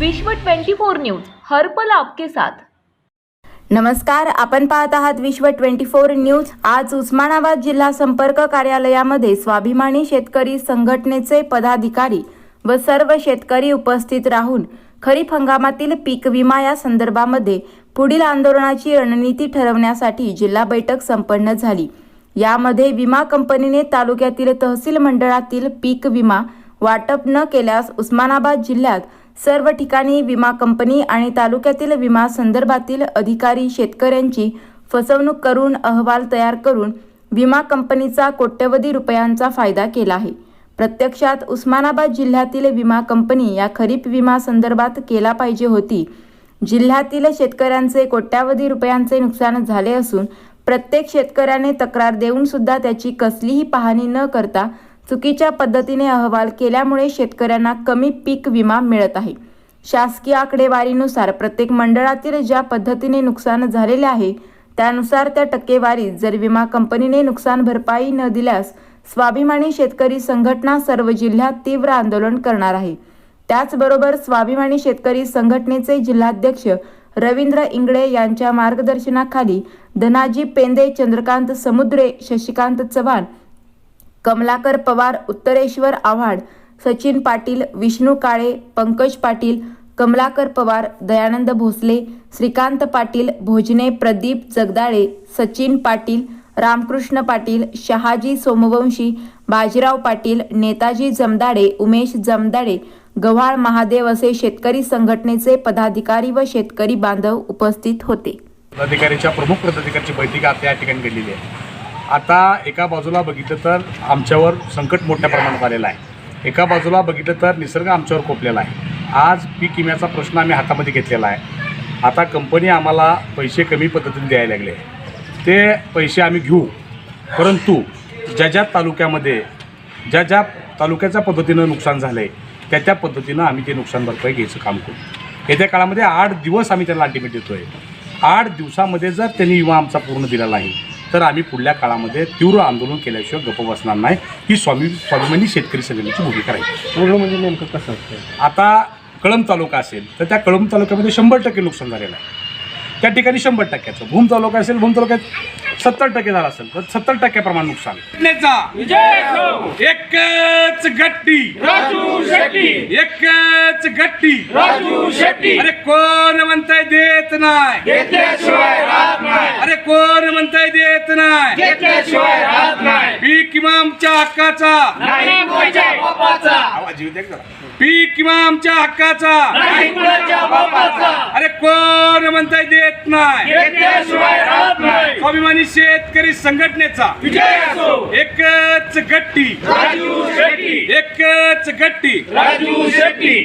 विश्व 24 न्यूज हर्पल आपके साथ. नमस्कार आपण पाहत आहात विश्व ट्वेंटी फोर न्यूज. आज उस्मानाबाद जिल्हा संपर्क कार्यालयामध्ये स्वाभिमानी शेतकरी संघटनेचे पदाधिकारी व सर्व शेतकरी उपस्थित राहून खरीप हंगामातील पीक विमा या संदर्भामध्ये पुढील आंदोलनाची रणनीती ठरवण्यासाठी जिल्हा बैठक संपन्न झाली. यामध्ये विमा कंपनीने तालुक्यातील तहसील मंडळातील पीक विमा वाटप न केल्यास उस्मानाबाद जिल्ह्यात सर्व ठिकाणी विमा कंपनी आणि तालुक्यातील विमा संदर्भातील अधिकारी शेतकऱ्यांची फसवणूक करून अहवाल तयार करून विमा कंपनीचा कोट्यवधी रुपयांचा फायदा केला आहे. प्रत्यक्षात उस्मानाबाद जिल्ह्यातील विमा कंपनी या खरीप विमा संदर्भात केला पाहिजे होती. जिल्ह्यातील शेतकऱ्यांचे कोट्यावधी रुपयांचे नुकसान झाले असून प्रत्येक शेतकऱ्याने तक्रार देऊन सुद्धा त्याची कसलीही पाहणी न करता चुकीच्या पद्धतीने अहवाल केल्यामुळे शेतकऱ्यांना कमी पीक विमा मिळत आहे. शासकीय आकडेवारीनुसार प्रत्येक मंडळातील ज्या पद्धतीने नुकसान झालेले आहे त्यानुसार त्या टक्केवारीत जर विमा कंपनीने नुकसान भरपाई न दिल्यास स्वाभिमानी शेतकरी संघटना सर्व जिल्ह्यात तीव्र आंदोलन करणार आहे. त्याचबरोबर स्वाभिमानी शेतकरी संघटनेचे जिल्हाध्यक्ष रवींद्र इंगळे यांच्या मार्गदर्शनाखाली धनाजी पेंदे चंद्रकांत समुद्रे शशिकांत चव्हाण कमलाकर पवार उत्तरेश्वर आव्हाड सचिन पाटील विष्णू काळे पंकज पाटील कमलाकर पवार दयानंद भोसले श्रीकांत पाटील भोजने प्रदीप जगदाळे सचिन पाटील रामकृष्ण पाटील शहाजी सोमवंशी बाजीराव पाटील नेताजी जमदाडे उमेश जमदाडे गव्हाळ महादेव असे शेतकरी संघटनेचे पदाधिकारी व शेतकरी बांधव उपस्थित होते. पदाधिकारीच्या प्रमुख पदाधिकाऱ्याची बैठक आता या ठिकाणी गेलेली आहे. आता एका बाजूला बघितलं तर आमच्यावर संकट मोठ्या प्रमाणात आलेलं आहे. एका बाजूला बघितलं तर निसर्ग आमच्यावर कोपलेला आहे. आज पीक विम्याचा प्रश्न आम्ही हातामध्ये घेतलेला आहे. आता कंपनी आम्हाला पैसे कमी पद्धतीने द्यायला लागले. ते पैसे आम्ही घेऊ. परंतु ज्या ज्या तालुक्यामध्ये ज्या ज्या तालुक्याच्या पद्धतीनं नुकसान झालं आहे त्या त्या पद्धतीनं आम्ही ते नुकसान भरपाई घ्यायचं काम करू. येत्या काळामध्ये आठ दिवस आम्ही त्यांना अल्टिमेट देतो आहे आठ दिवसामध्ये जर त्यांनी विमा आमचा पूर्ण दिला नाही तर आम्ही पुढल्या काळामध्ये तीव्र आंदोलन केल्याशिवाय गप्प बसणार नाही. ही स्वामी स्वाभिमानी शेतकरी संघटनेची भूमिका राहील. पूर्ण म्हणजे नेमकं कसं असतं? आता कळंब तालुका असेल तर त्या कळंब तालुक्यामध्ये शंभर टक्के नुकसान झालेलं आहे. त्या ठिकाणी शंभर टक्क्याचं. भूम तालुका असेल भूम तालुक्यात सत्तर टक्के झालं असेल तर सत्तर टक्क्याप्रमाणे नुकसान. एकच गट्टी. राजू शेट्टी. एकच गट्टी. राजू शेट्टी. अरे कोण म्हणताय देत नाही? अरे कोण म्हणताय देत नाही? घेतल्याशिवाय राहत नाही. पीक इमामच्या हक्काचा. नाही कुणाच्या बापाचा. आवाज येऊ दे का जरा. पीक इमामच्या हक्काचा. नाही कुणाच्या बापाचा. अरे कोण म्हणताय देत नाही? घेतल्याशिवाय राहत नाही. स्वाभिमानी शेतकरी संघटनेचा. विजय असो. एकच गट्टी. राजू शेट्टी. एकच गट्टी. राजू शेट्टी.